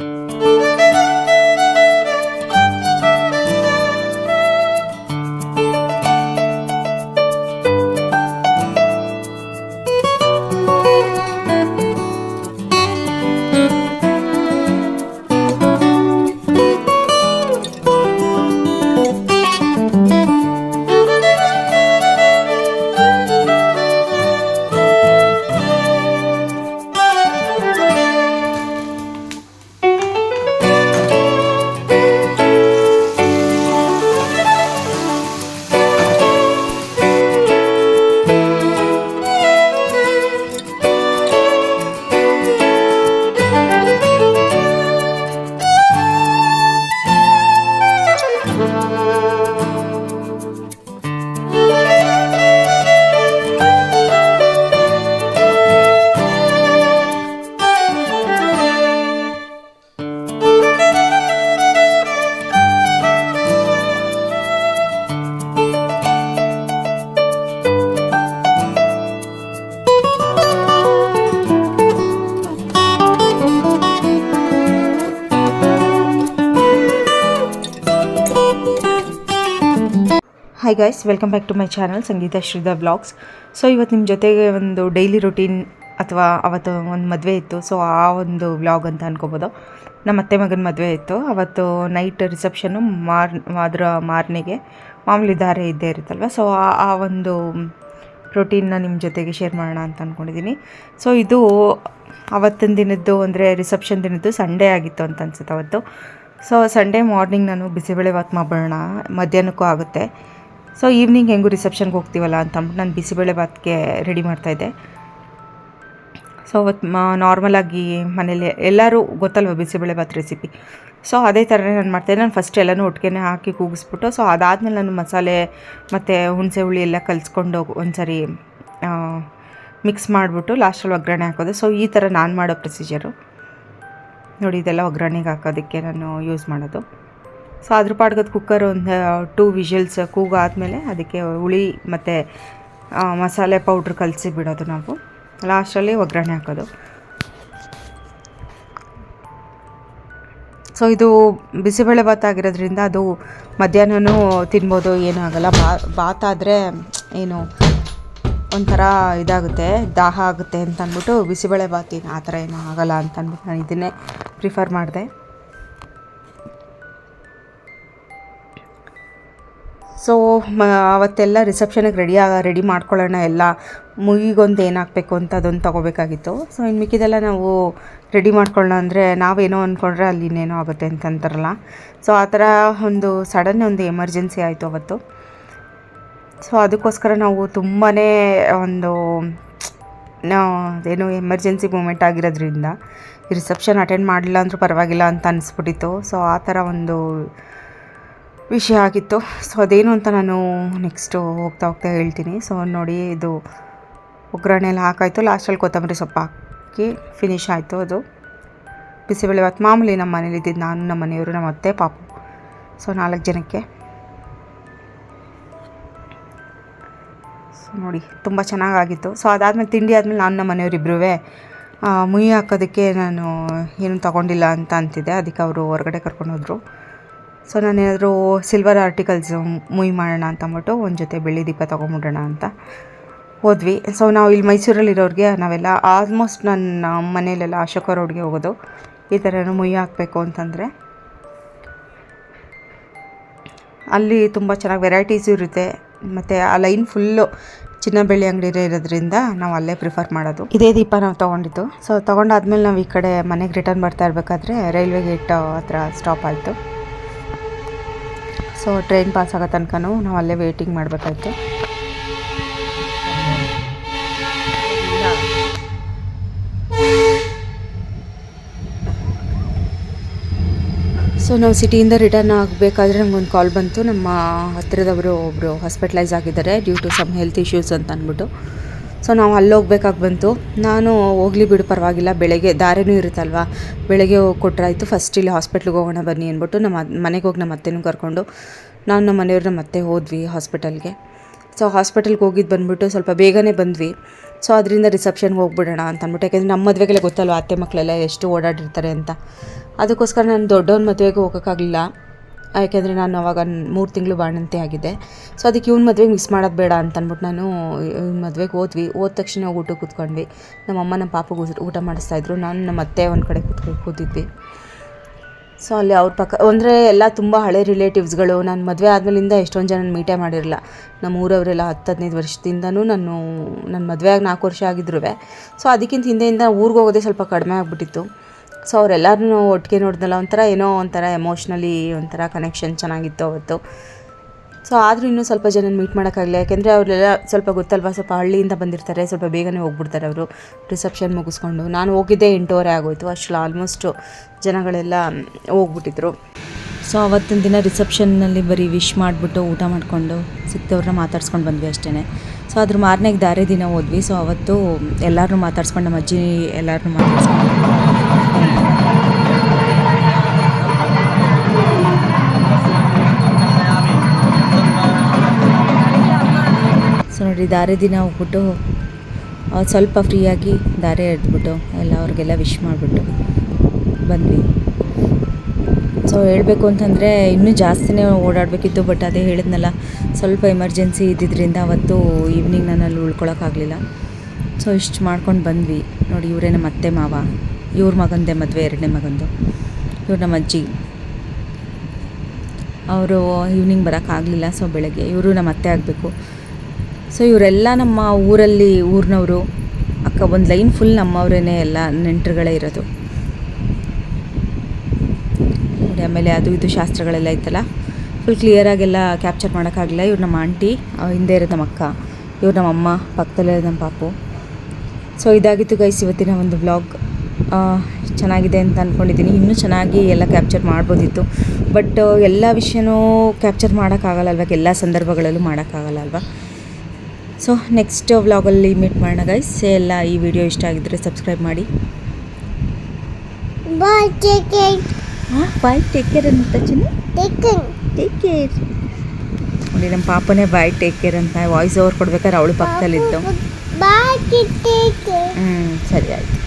you. Hi guys welcome back to my channel Sangeetha Shridha blogs so ಇವತ್ತು ನಿಮ್ಮ ಜೊತೆಗೆ ಒಂದು ಡೈಲಿ ರುಟೀನ್ ಅಥವಾ ಅವತ್ತು ಒಂದು ಮದುವೆ ಇತ್ತು. ಸೊ ಆ ಒಂದು ವ್ಲಾಗ್ ಅಂತ ಅನ್ಕೋಬೋದು. ನಮ್ಮ ಅತ್ತೆ ಮಗನ ಮದುವೆ ಇತ್ತು. ಅವತ್ತು ನೈಟ್ ರಿಸೆಪ್ಷನ್ನು ಮಾರ್, ಅದರ ಮಾರನೆಗೆ ಮಾಮೂಲಿ ದಾರೆ ಇದ್ದೇ ಇರುತ್ತಲ್ವ? ಸೊ ಆ ಆ ಒಂದು ರೊಟೀನ್ನ ನಿಮ್ಮ ಜೊತೆಗೆ ಶೇರ್ ಮಾಡೋಣ ಅಂತ ಅಂದ್ಕೊಂಡಿದ್ದೀನಿ ಸೊ ಇದು ಅವತ್ತಿನ ದಿನದ್ದು ಅಂದರೆ ರಿಸೆಪ್ಷನ್ ದಿನದ್ದು ಸಂಡೇ ಆಗಿತ್ತು ಅಂತ ಅನ್ಸುತ್ತೆ ಅವತ್ತು. ಸೊ ಸಂಡೇ ಮಾರ್ನಿಂಗ್ ನಾನು ಬಿಸಿಬೇಳೆ ಬಾತ್ ಮಾಡೋಣ ಮಧ್ಯಾಹ್ನಕ್ಕೂ ಆಗುತ್ತೆ. ಸೊ ಈವ್ನಿಂಗ್ ಹೆಂಗೂ ರಿಸೆಪ್ಷನ್ಗೆ ಹೋಗ್ತೀವಲ್ಲ ಅಂತ ಅಂದ್ಬಿಟ್ಟು ನಾನು ಬಿಸಿಬೇಳೆ ಭಾತ್ಗೆ ರೆಡಿ ಮಾಡ್ತಾಯಿದ್ದೆ ಸೊ ಅವತ್ತು ನಾರ್ಮಲಾಗಿ ಮನೇಲಿ ಎಲ್ಲರೂ ಗೊತ್ತಲ್ವ ಬಿಸಿಬೇಳೆ ಬಾತ್ ರೆಸಿಪಿ ಸೊ ಅದೇ ಥರನೇ ನಾನು ಮಾಡ್ತಾಯಿದ್ದೆ ನಾನು ಫಸ್ಟ್ ಎಲ್ಲನೂ ಒಟ್ಟಿಗೆ ಹಾಕಿ ಕೂಗಿಸ್ಬಿಟ್ಟು ಸೊ ಅದಾದಮೇಲೆ ನಾನು ಮಸಾಲೆ ಮತ್ತು ಹುಣಸೆ ಹುಳಿ ಎಲ್ಲ ಕಲಿಸ್ಕೊಂಡು ಒಂದು ಸರಿ ಮಿಕ್ಸ್ ಮಾಡಿಬಿಟ್ಟು ಲಾಸ್ಟಲ್ಲಿ ಒಗ್ಗರಣೆ ಹಾಕೋದು. ಸೊ ಈ ಥರ ನಾನು ಮಾಡೋ ಪ್ರೊಸೀಜರು ನೋಡಿ, ಇದೆಲ್ಲ ಒಗ್ಗರಣೆಗೆ ಹಾಕೋದಕ್ಕೆ ನಾನು ಯೂಸ್ ಮಾಡೋದು. ಸೊ ಅದ್ರ ಪಾಡ್ಗದ ಕುಕ್ಕರ್ ಒಂದು ಟೂ ವಿಷಲ್ಸ್ ಕೂಗಾದಮೇಲೆ ಅದಕ್ಕೆ ಹುಳಿ ಮತ್ತು ಮಸಾಲೆ ಪೌಡ್ರ್ ಕಲಸಿ ಬಿಡೋದು ನಾವು. ಲಾಸ್ಟಲ್ಲಿ ಒಗ್ಗರಣೆ ಹಾಕೋದು. ಸೊ ಇದು ಬಿಸಿಬೇಳೆ ಭಾತ್ ಆಗಿರೋದ್ರಿಂದ ಅದು ಮಧ್ಯಾಹ್ನವೂ ತಿನ್ಬೋದು, ಏನೂ ಆಗೋಲ್ಲ. ಬಾ ಭಾತ್ ಆದರೆ ಏನು ಒಂಥರ ಇದಾಗುತ್ತೆ, ದಾಹ ಆಗುತ್ತೆ ಅಂತ ಅಂದ್ಬಿಟ್ಟು ಬಿಸಿಬೇಳೆ ಭಾತ್ ಏನು ಆ ಥರ ಏನೂ ಆಗೋಲ್ಲ ಅಂತ ಅಂದ್ಬಿಟ್ಟು ನಾನು ಇದನ್ನೇ ಪ್ರಿಫರ್ ಮಾಡಿದೆ. ಸೊ ಅವತ್ತೆಲ್ಲ ರಿಸೆಪ್ಷನಿಗೆ ರೆಡಿ ರೆಡಿ ಮಾಡ್ಕೊಳ್ಳೋಣ ಎಲ್ಲ. ಮುಗಿಗೊಂದು ಏನು ಹಾಕಬೇಕು ಅಂತ ಅದೊಂದು ತೊಗೋಬೇಕಾಗಿತ್ತು. ಸೊ ಇನ್ನು ಮಿಕ್ಕಿದೆಲ್ಲ ನಾವು ರೆಡಿ ಮಾಡ್ಕೊಳ್ಳೋಣ ಅಂದರೆ ನಾವೇನೋ ಅಂದ್ಕೊಂಡ್ರೆ ಅಲ್ಲಿ ಇನ್ನೇನೋ ಆಗುತ್ತೆ ಅಂತ ಅಂತಾರಲ್ಲ ಸೊ, ಆ ಥರ ಒಂದು ಸಡನ್ ಒಂದು ಎಮರ್ಜೆನ್ಸಿ ಆಯಿತು ಅವತ್ತು. ಸೊ, ಅದಕ್ಕೋಸ್ಕರ ನಾವು ತುಂಬಾ ಒಂದು ಏನು ಎಮರ್ಜೆನ್ಸಿ ಮೂಮೆಂಟ್ ಆಗಿರೋದ್ರಿಂದ ರಿಸೆಪ್ಷನ್ ಅಟೆಂಡ್ ಮಾಡಲಿಲ್ಲ ಅಂದರೂ ಪರವಾಗಿಲ್ಲ ಅಂತ ಅನಿಸ್ಬಿಟ್ಟಿತ್ತು. ಸೊ, ಆ ಥರ ಒಂದು ವಿಷಯ ಆಗಿತ್ತು. ಸೊ ಅದೇನು ಅಂತ ನಾನು ನೆಕ್ಸ್ಟು ಹೋಗ್ತಾ ಹೋಗ್ತಾ ಹೇಳ್ತೀನಿ. ಸೊ ನೋಡಿ ಇದು ಒಗ್ಗರಣೆ ಎಲ್ಲ ಹಾಕಾಯಿತು. ಲಾಸ್ಟಲ್ಲಿ ಕೊತ್ತಂಬರಿ ಸೊಪ್ಪು ಹಾಕಿ ಫಿನಿಶ್ ಆಯಿತು ಅದು. ಬಿಸಿಬೇಳೆ ಭಾತ್ ಮಾಮೂಲಿ ನಮ್ಮ ಮನೇಲಿ ಇದ್ದಿದ್ದು ನಾನು, ನಮ್ಮ ಮನೆಯವರು, ನಮ್ಮ ಅತ್ತೆ, ಪಾಪು. ಸೊ ನಾಲ್ಕು ಜನಕ್ಕೆ. ಸೊ ನೋಡಿ ತುಂಬ ಚೆನ್ನಾಗಾಗಿತ್ತು. ಸೊ ಅದಾದಮೇಲೆ ತಿಂಡಿ ಆದಮೇಲೆ ನಾನು, ನಮ್ಮ ಮನೆಯವರಿಬ್ಬರೂ ಮುಯಿ ಹಾಕೋದಕ್ಕೆ ನಾನು ಏನು ತಗೊಂಡಿಲ್ಲ ಅಂತ ಅಂತಿದ್ದೆ. ಅದಕ್ಕೆ ಅವರು ಹೊರಗಡೆ ಕರ್ಕೊಂಡೋದ್ರು. ಸೊ ನಾನೇನಾದರೂ ಸಿಲ್ವರ್ ಆರ್ಟಿಕಲ್ಸ್ ಮುಯಿ ಮಾಡೋಣ ಅಂತ ಅಂದ್ಬಿಟ್ಟು ಒಂದು ಜೊತೆ ಬೆಳ್ಳಿ ದೀಪ ತೊಗೊಂಬಿಡೋಣ ಅಂತ ಹೋದ್ವಿ. ಸೊ ನಾವು ಇಲ್ಲಿ ಮೈಸೂರಲ್ಲಿರೋರಿಗೆ ನಾವೆಲ್ಲ ಆಲ್ಮೋಸ್ಟ್ ನನ್ನ ಮನೇಲೆಲ್ಲ ಅಶೋಕ ರೋಡ್ಗೆ ಹೋಗೋದು. ಈ ಥರ ಮುಯ್ ಹಾಕಬೇಕು ಅಂತಂದರೆ. ಅಲ್ಲಿ ತುಂಬ ಚೆನ್ನಾಗಿ ವೆರೈಟೀಸು ಇರುತ್ತೆ. ಮತ್ತು ಆ ಲೈನ್ ಫುಲ್ಲು ಚಿನ್ನ ಬೆಳ್ಳಿ ಅಂಗಡಿ ಇರೋದ್ರಿಂದ ನಾವು ಅಲ್ಲೇ ಪ್ರಿಫರ್ ಮಾಡೋದು. ಇದೇ ದೀಪ ನಾವು ತೊಗೊಂಡಿದ್ದು. ಸೊ ತೊಗೊಂಡಾದ್ಮೇಲೆ ನಾವು ಈ ಕಡೆ ಮನೆಗೆ ರಿಟರ್ನ್ ಬರ್ತಾ ಇರಬೇಕಾದ್ರೆ ರೈಲ್ವೆ ಗೇಟ್ ಹತ್ರ ಸ್ಟಾಪ್ ಆಯಿತು. ಸೊ ಟ್ರೈನ್ ಪಾಸ್ ಆಗೋ ತನಕನೂ ನಾವು ಅಲ್ಲೇ ವೇಟಿಂಗ್ ಮಾಡಬೇಕಾಯ್ತು. ಸೊ ನಾವು ಸಿಟಿಯಿಂದ ರಿಟರ್ನ್ ಆಗಬೇಕಾದ್ರೆ ನಮಗೊಂದು ಕಾಲ್ ಬಂತು. ನಮ್ಮ ಹತ್ತಿರದವರು ಒಬ್ಬರು ಹಾಸ್ಪಿಟ್ಲೈಸ್ ಆಗಿದ್ದಾರೆ due to some health issues ಅಂತ ಅಂದ್ಬಿಟ್ಟು. ಸೊ ನಾವು ಅಲ್ಲಿ ಹೋಗ್ಬೇಕಾಗಿ ಬಂತು. ನಾನು ಹೋಗ್ಲಿ ಬಿಡು, ಪರವಾಗಿಲ್ಲ. ಬೆಳಗ್ಗೆ ದಾರಿನೂ ಇರುತ್ತಲ್ವ? ಬೆಳಗ್ಗೆ ಹೋಗಿ ಕೊಟ್ಟರಾಯ್ತು ಫಸ್ಟ್ ಇಲ್ಲಿ ಹಾಸ್ಪಿಟ್ಲಿಗೆ ಹೋಗೋಣ ಬನ್ನಿ ಅಂದ್ಬಿಟ್ಟು ನಮ್ಮ ಮನೆಗೆ ಹೋಗಿ ನಮ್ಮ ಅತ್ತೆನೂ ಕರ್ಕೊಂಡು ನಾನು ನಮ್ಮ ಮನೆಯವ್ರನ್ನ ಮತ್ತೆ ಹೋದ್ವಿ ಹಾಸ್ಪಿಟಲ್ಗೆ ಸೊ ಹಾಸ್ಪಿಟಲ್ಗೆ ಹೋಗಿದ್ದು ಬಂದ್ಬಿಟ್ಟು ಸ್ವಲ್ಪ ಬೇಗನೆ ಬಂದ್ವಿ. ಸೊ ಅದರಿಂದ ರಿಸೆಪ್ಷನ್ಗೆ ಹೋಗ್ಬಿಡೋಣ ಅಂತ ಅಂದ್ಬಿಟ್ಟು, ಯಾಕೆಂದರೆ ನಮ್ಮ ಮದುವೆಗೆಲ್ಲ ಗೊತ್ತಲ್ವ, ಅತ್ತೆ ಮಕ್ಕಳೆಲ್ಲ ಎಷ್ಟು ಓಡಾಡಿರ್ತಾರೆ ಅಂತ. ಅದಕ್ಕೋಸ್ಕರ ನಾನು ದೊಡ್ಡವನ ಮದುವೆಗೆ ಹೋಗೋಕ್ಕಾಗಲಿಲ್ಲ. ಯಾಕೆಂದರೆ ನಾನು ಅವಾಗ ಮೂರು ತಿಂಗಳು ಬಾಣಂತಿ ಆಗಿದ್ದೆ. ಸೊ ಅದಕ್ಕೆ ಇವ್ನ ಮದುವೆಗೆ ಮಿಸ್ ಮಾಡೋದು ಬೇಡ ಅಂತ ಅಂದ್ಬಿಟ್ಟು ನಾನು ಇವ್ನ ಮದುವೆಗೆ ಹೋದ್ವಿ. ಹೋದ ತಕ್ಷಣ ಹೋಗಿ ಊಟ ಕೂತ್ಕೊಂಡ್ವಿ. ನಮ್ಮ ಅಮ್ಮ ನಮ್ಮ ಪಾಪಗೆ ಊಟ ಮಾಡಿಸ್ತಾಯಿದ್ರು ನಾನು ನಮ್ಮ ಅತ್ತೆ ಒಂದು ಕಡೆ ಕೂತ್ಕೊಂಡು ಕೂತಿದ್ವಿ. ಸೊ ಅಲ್ಲಿ ಅವ್ರ ಪಕ್ಕ, ಅಂದರೆ ಎಲ್ಲ ತುಂಬ ಹಳೆ ರಿಲೇಟಿವ್ಸ್ಗಳು ನಾನು ಮದುವೆ ಆದಮೇಲಿಂದ ಎಷ್ಟೊಂದು ಜನ ಮೀಟೇ ಮಾಡಿರಲ್ಲ ನಮ್ಮ ಊರವರೆಲ್ಲ ಹತ್ತು, ಹದಿನೈದು ವರ್ಷದಿಂದನೂ ನಾನು ನನ್ನ ಮದುವೆ ಆಗಿ ನಾಲ್ಕು ವರ್ಷ ಆಗಿದ್ರು ಸೊ ಅದಕ್ಕಿಂತ ಹಿಂದೆಯಿಂದ ಊರಿಗೆ ಹೋಗೋದೇ ಸ್ವಲ್ಪ ಕಡಿಮೆ ಆಗಿಬಿಟ್ಟಿತ್ತು. ಸೊ ಅವರೆಲ್ಲರೂ ಒಟ್ಟಿಗೆ ನೋಡಿದ್ನಲ್ಲ, ಒಂಥರ ಏನೋ ಒಂಥರ ಎಮೋಷ್ನಲಿ ಒಂಥರ ಕನೆಕ್ಷನ್ ಚೆನ್ನಾಗಿತ್ತು ಅವತ್ತು. ಸೊ ಆದರೂ ಇನ್ನೂ ಸ್ವಲ್ಪ ಜನ ಮೀಟ್ ಮಾಡೋಕ್ಕಾಗಲಿಲ್ಲ. ಯಾಕೆಂದರೆ ಅವರೆಲ್ಲ ಸ್ವಲ್ಪ ಗೊತ್ತಲ್ವಾ, ಸ್ವಲ್ಪ ಹಳ್ಳಿಯಿಂದ ಬಂದಿರ್ತಾರೆ, ಸ್ವಲ್ಪ ಬೇಗನೆ ಹೋಗ್ಬಿಡ್ತಾರೆ ಅವರು. ರಿಸೆಪ್ಷನ್ ಮುಗಿಸ್ಕೊಂಡು. ನಾನು ಹೋಗಿದ್ದೆ ಎಂಟೂವರೆ ಆಗೋಯಿತು. ಅಷ್ಟು ಆಲ್ಮೋಸ್ಟು ಜನಗಳೆಲ್ಲ ಹೋಗ್ಬಿಟ್ಟಿದ್ರು. ಸೊ ಅವತ್ತಿನ ದಿನ ರಿಸೆಪ್ಷನ್ನಲ್ಲಿ ಬರೀ ವಿಶ್ ಮಾಡಿಬಿಟ್ಟು ಊಟ ಮಾಡಿಕೊಂಡು ಸಿಕ್ತವ್ರನ್ನ ಮಾತಾಡ್ಸ್ಕೊಂಡು ಬಂದ್ವಿ ಅಷ್ಟೇ ಸೊ ಅದ್ರ ಮಾರನೇಗೆ ದಾರೆ ದಿನ ಹೋದ್ವಿ. ಸೊ ಅವತ್ತು ಎಲ್ಲರನ್ನೂ ಮಾತಾಡ್ಸ್ಕೊಂಡು ನಮ್ಮ ಅಜ್ಜಿ ಎಲ್ಲರನ್ನೂ ಮಾತಾಡ್ಸ್ಕೊಂಡು ನೋಡಿ, ದಾರಿ ದಿನ ಹೋಗ್ಬಿಟ್ಟು ಸ್ವಲ್ಪ ಫ್ರೀಯಾಗಿ ದಾರೆ ಎಳೆದ್ಬಿಟ್ಟು ಎಲ್ಲ ಅವ್ರಿಗೆಲ್ಲ ವಿಶ್ ಮಾಡಿಬಿಟ್ಟು ಬಂದ್ವಿ. ಸೊ ಹೇಳಬೇಕು ಅಂತಂದರೆ, ಇನ್ನೂ ಜಾಸ್ತಿನೇ ಓಡಾಡಬೇಕಿತ್ತು ಬಟ್ ಅದೇ ಹೇಳಿದ್ನಲ್ಲ, ಸ್ವಲ್ಪ ಎಮರ್ಜೆನ್ಸಿ ಇದ್ದಿದ್ದರಿಂದ ಅವತ್ತು ಈವ್ನಿಂಗ್ ನಾನು ಅಲ್ಲಿ ಉಳ್ಕೊಳಕ್ಕಾಗಲಿಲ್ಲ. ಸೊ ಇಷ್ಟು ಮಾಡ್ಕೊಂಡು ಬಂದ್ವಿ. ನೋಡಿ, ಇವರೇ ನಮ್ಮ ಅತ್ತೆ ಮಾವ, ಇವ್ರ ಮಗಂದೇ ಮದುವೆ, ಎರಡನೇ ಮಗಂದು. ಇವ್ರು ನಮ್ಮ ಅಜ್ಜಿ. ಅವರು ಈವ್ನಿಂಗ್ ಬರೋಕ್ಕಾಗಲಿಲ್ಲ ಸೊ ಬೆಳಗ್ಗೆ. ಇವರು ನಮ್ಮ ಅತ್ತೆ ಆಗಬೇಕು. ಸೊ ಇವರೆಲ್ಲ ನಮ್ಮ ಊರಲ್ಲಿ ಊರಿನವರು. ಅಕ್ಕ, ಒಂದು ಲೈನ್ ಫುಲ್ ನಮ್ಮವರೇ ಎಲ್ಲ ನೆಂಟರುಗಳೇ ಇರೋದು. ನೋಡಿ, ಆಮೇಲೆ ಅದು ಇದು ಶಾಸ್ತ್ರಗಳೆಲ್ಲ ಇತ್ತಲ್ಲ? ಫುಲ್ ಕ್ಲಿಯರಾಗೆಲ್ಲ ಕ್ಯಾಪ್ಚರ್ ಮಾಡೋಕ್ಕಾಗಲಿಲ್ಲ. ಇವ್ರು ನಮ್ಮ ಆಂಟಿ ಹಿಂದೆ ಇರೋದು ನಮ್ಮ ಅಕ್ಕ ಇವ್ರು ನಮ್ಮ ಅಮ್ಮ, ಪಕ್ಕದಲ್ಲೇ ನಮ್ಮ ಪಾಪು. ಸೊ ಇದಾಗಿತ್ತು ಗೈಸ್ ಇವತ್ತಿನ ಒಂದು ಬ್ಲಾಗ್ ಚೆನ್ನಾಗಿದೆ ಅಂತ ಅಂದ್ಕೊಂಡಿದ್ದೀನಿ ಇನ್ನೂ ಚೆನ್ನಾಗಿ ಎಲ್ಲ ಕ್ಯಾಪ್ಚರ್ ಮಾಡ್ಬೋದಿತ್ತು. ಬಟ್ ಎಲ್ಲ ವಿಷಯನೂ ಕ್ಯಾಪ್ಚರ್ ಮಾಡೋಕ್ಕಾಗಲ್ಲ ಅಲ್ವಾ? ಎಲ್ಲ ಸಂದರ್ಭಗಳಲ್ಲೂ ಮಾಡೋಕ್ಕಾಗಲ್ಲ ಅಲ್ವಾ? ಸೊ ನೆಕ್ಸ್ಟ್ ವ್ಲಾಗಲ್ಲಿ ಮೀಟ್ ಮಾಡೋಣ ಗೈಸ್ ಎಲ್ಲ ಈ ವಿಡಿಯೋ ಇಷ್ಟ ಆಗಿದ್ದರೆ ಸಬ್ಸ್ಕ್ರೈಬ್ ಮಾಡಿ. ಬಾಯ್ ಟೇಕ್ ಕೇರ್ ಹಾಂ ಬಾಯ್ ಟೇಕ್ ಕೇರ್ ಅಂತ ಚಿನ್ನ. ಕೇರ್ ಟೇಕ್ ಕೇರ್ ನೋಡಿ ನಮ್ಮ ಪಾಪನೇ ಬಾಯ್ ಟೇಕ್ ಕೇರ್ ಅಂತ ವಾಯ್ಸ್ ಓವರ್ ಕೊಡ್ಬೇಕಾದ್ರೆ ಅವಳು ಪಕ್ಕದಲ್ಲಿ ಇದ್ದು chicken. ಹ್ಞೂ ಸರಿ ಆಯಿತು.